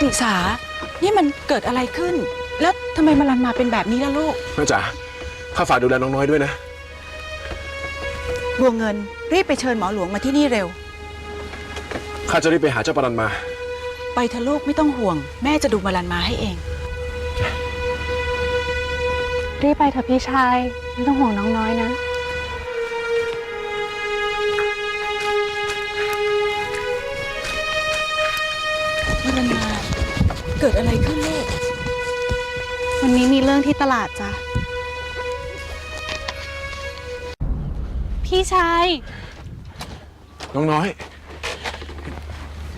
ติสา นี่มันเกิดอะไรขึ้น แล้วทำไมมารันมาเป็นแบบนี้ล่ะลูก แม่จ๋าข้าฝากดูแลน้องน้อยด้วยนะ บัวเงิน รีบไปเชิญหมอหลวงมาที่นี่เร็ว ข้าจะรีบไปหาเจ้าปรันมา ไปเถอะลูกไม่ต้องห่วง แม่จะดูมารันมาให้เอง รีบไปเถอะพี่ชายไม่ต้องห่วงน้องน้อยนะ กิดอะไรขึ้นลูก วันนี้มีเรื่องที่ตลาดจ้ะ พี่ชาย น้องน้อย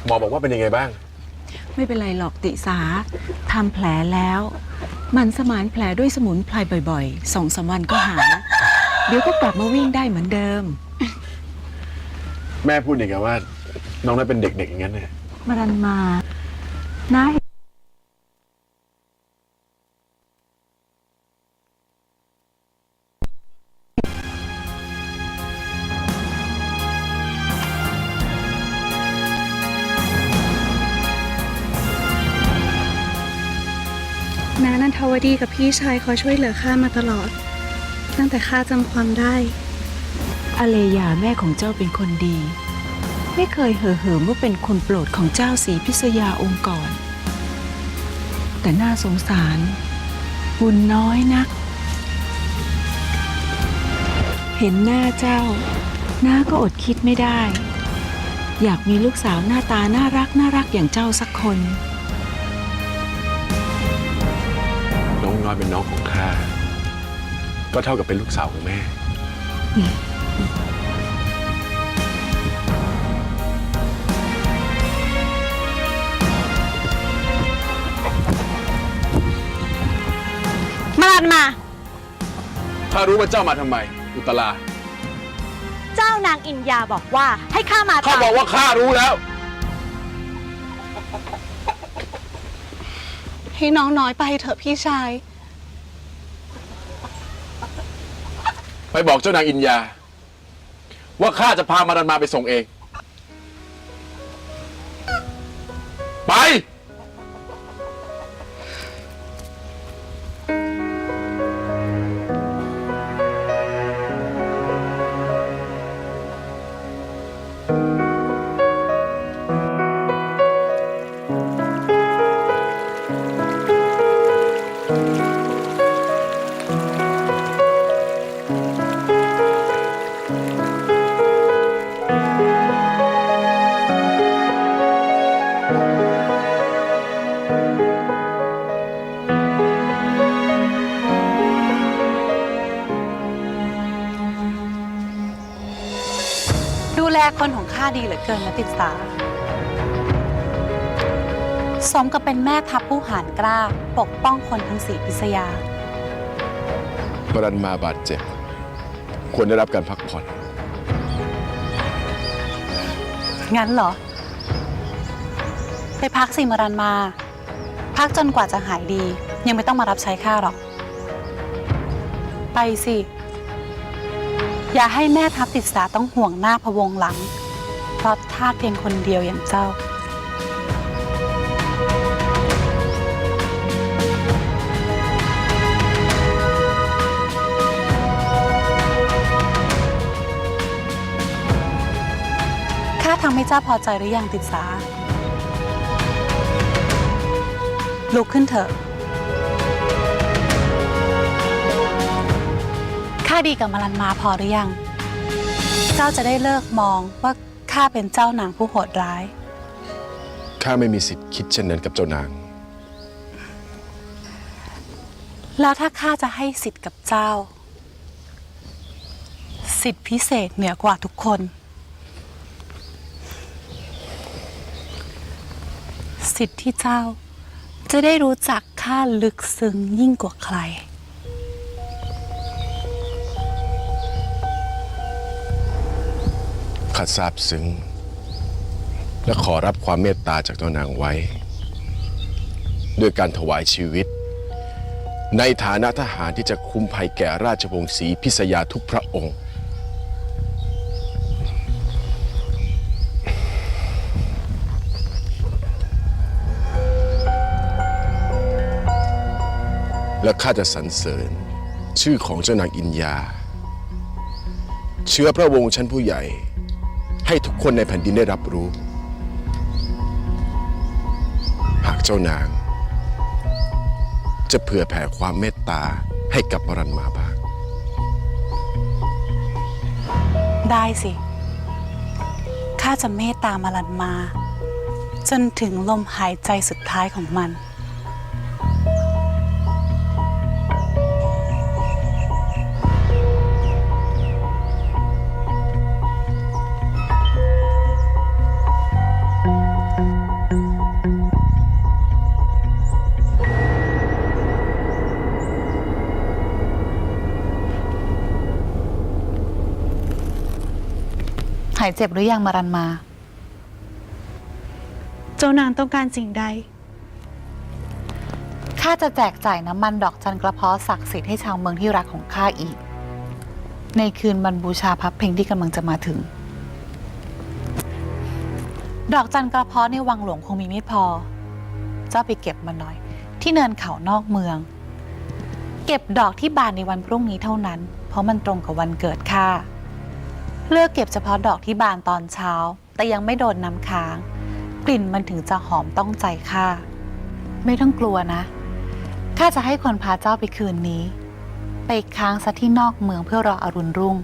หมอบอกว่าเป็นยังไงบ้าง ไม่เป็นไรหรอกติสาทำแผลแล้ว มันสมานแผลด้วยสมุนไพรบ่อยๆสองสามวันก็หาย เดี๋ยวก็กลับมาวิ่งได้เหมือนเดิม แม่พูดอย่างไงว่า น้องน้อยเป็นเด็กๆอย่างนั้นเนี่ยมารันมา น้าเห็น นานันทวดีกับพี่ชายคอยช่วยเหลือข้ามาตลอด ตั้งแต่ข้าจำความได้ อเลยาแม่ของเจ้าเป็นคนดี ไม่เคยเห่อเหิมว่าเป็นคนโปรดของเจ้าสีพิษยาองค์ก่อน แต่น่าสงสาร บุญน้อยนัก เห็นหน้าเจ้าหน้าก็อดคิดไม่ได้ อยากมีลูกสาวหน้าตาน่ารักน่ารักอย่างเจ้าสักคน น้องน้อยเป็นน้องของข้า ก็เท่ากับเป็นลูกสาวของแม่ มาลันมา ข้ารู้ว่าเจ้ามาทำไม อุตลา เจ้านางอินยาบอกว่าให้ข้ามาข้าตามบอกว่าข้ารู้แล้ว ให้น้องน้อยไปเถอะพี่ชาย ไปบอกเจ้านางอินยา ว่าข้าจะพามารันมาไปส่งเอง ไป คนของข้าดีเหลือเกินนะติดสาสมกับเป็นแม่ทัพผู้หารกล้าปกป้องคนทั้งสีพิษยา ปรันมาบาดเจ็บ ควรได้รับการพักผ่อน งั้นเหรอ ไปพักสิมรันมา พักจนกว่าจะหายดี ยังไม่ต้องมารับใช้ข้าหรอก ไปสิ อย่าให้แม่ทัพติดสาต้องห่วงหน้าพะวงหลัง เพราะทาสเพียงคนเดียวอย่างเจ้า ข้าทำให้เจ้าพอใจหรือยังติดสา ลุกขึ้นเถอะ ดีกับมารันมาพอหรือยัง เจ้าจะได้เลิกมองว่าข้าเป็นเจ้านางผู้โหดร้าย ข้าไม่มีสิทธิ์คิดเช่นนั้นกับเจ้านาง แล้วถ้าข้าจะให้สิทธิ์กับเจ้า สิทธิพิเศษเหนือกว่าทุกคน สิทธิ์ที่เจ้าจะได้รู้จักข้าลึกซึ้งยิ่งกว่าใคร ข้าซาบซึ้ง และขอรับความเมตตาจากตัวนางไว้ ด้วยการถวายชีวิต ในฐานะทหารที่จะคุ้มภัยแก่ราชวงศ์สีพิษยาทุกพระองค์ และข้าจะสรรเสริญชื่อของเจ้านางอินยา เชื้อพระวงศ์ชั้นผู้ใหญ่ ให้ทุกคนในแผ่นดินได้รับรู้ หากเจ้านาง จะเผื่อแผ่ความเมตตาให้กับมรันมาบ้างได้สิ ข้าจะเมตตามาลันมา จนถึงลมหายใจสุดท้ายของมันายเจ็บหรือยังมารันมา เจ้านางต้องการสิ่งใด ข้าจะแจกจ่ายน้ำมันดอกจันกระเพาะศักดิ์สิทธิ์ให้ชาวเมืองที่รักของข้าอีก ในคืนบรรบูชาพับเพ็งที่กำลังจะมาถึง ดอกจันกระเพาะในวังหลวงคงมีไม่พอ เจ้าไปเก็บมาหน่อย ที่เนินเขานอกเมือง เก็บดอกที่บานในวันพรุ่งนี้เท่านั้น เพราะมันตรงกับวันเกิดข้า เลือกเก็บเฉพาะดอกที่บานตอนเช้า แต่ยังไม่โดนน้ำค้าง กลิ่นมันถึงจะหอมต้องใจข้าไม่ต้องกลัวนะข้าจะให้คนพาเจ้าไปคืนนี้ ไปค้างซะที่นอกเมืองเพื่อรออรุณรุ่ง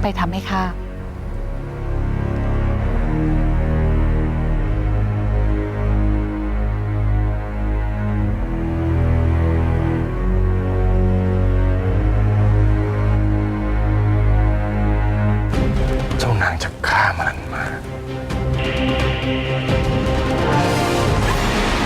ไปทำให้ข้า